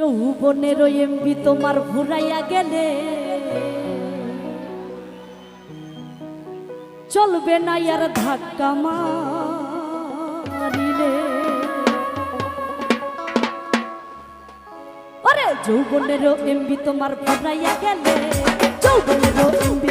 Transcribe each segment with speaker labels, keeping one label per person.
Speaker 1: যৌবনের এমবি তোমার ঘুরাইয়া গেলে। চলবে না আর ধাক্কা মারিলে। যৌবনের এমবি তোমার ঘুরাইয়া গেলে। যৌবনের এমবি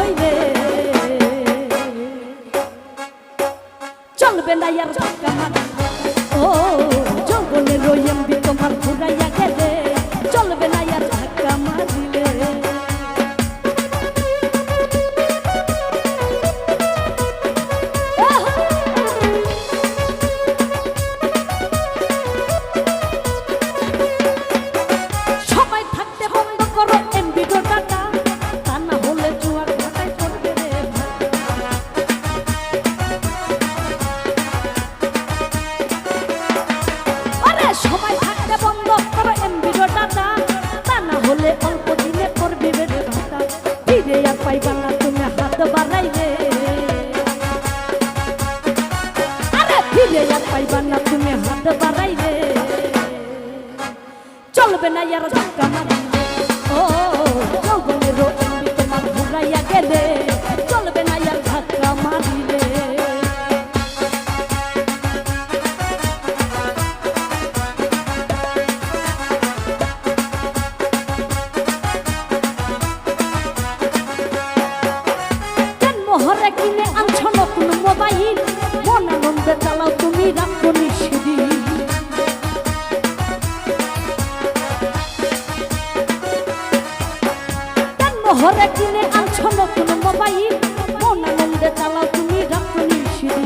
Speaker 1: প্রহরে কিনে আনছ নতুন মোবাইল। মন আনন্দে চালা তুমি রাখো নিশিরি।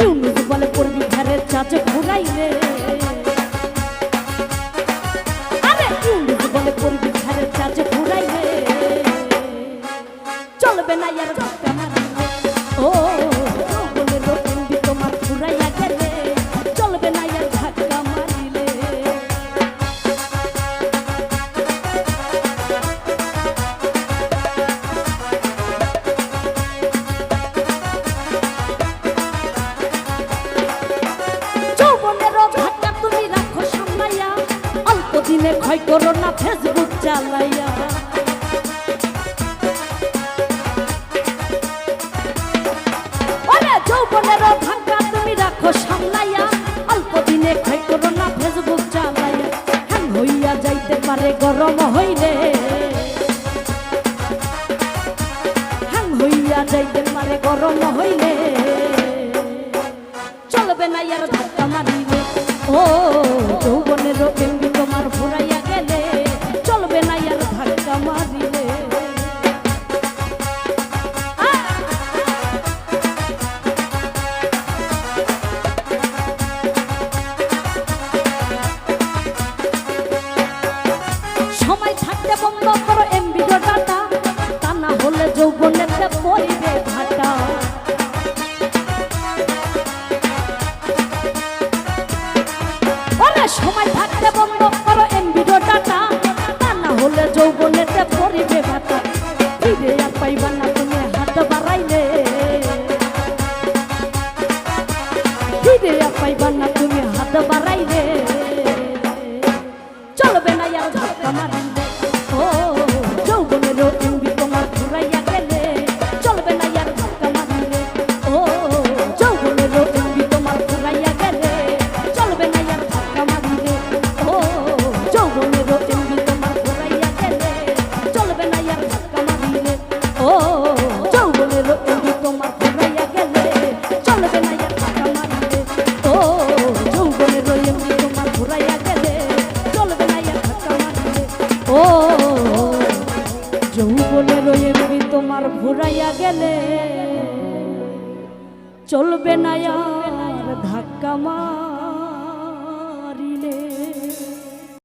Speaker 1: ইউনুস বলে করবি ঘরে চাচে ঘুরাইলে। ভাই করো না ফেসবুক চালাইয়া। যৌবনের ভাঙ্গা তুমি গরম হইলে? হ্যাং হইয়া যাইতে পারে, গরম হইলে? চলবে না আর ধাক্কা মারিবে ও দেবো করো ফুরাইয়া গেলে চলবে না ধাক্কা মার।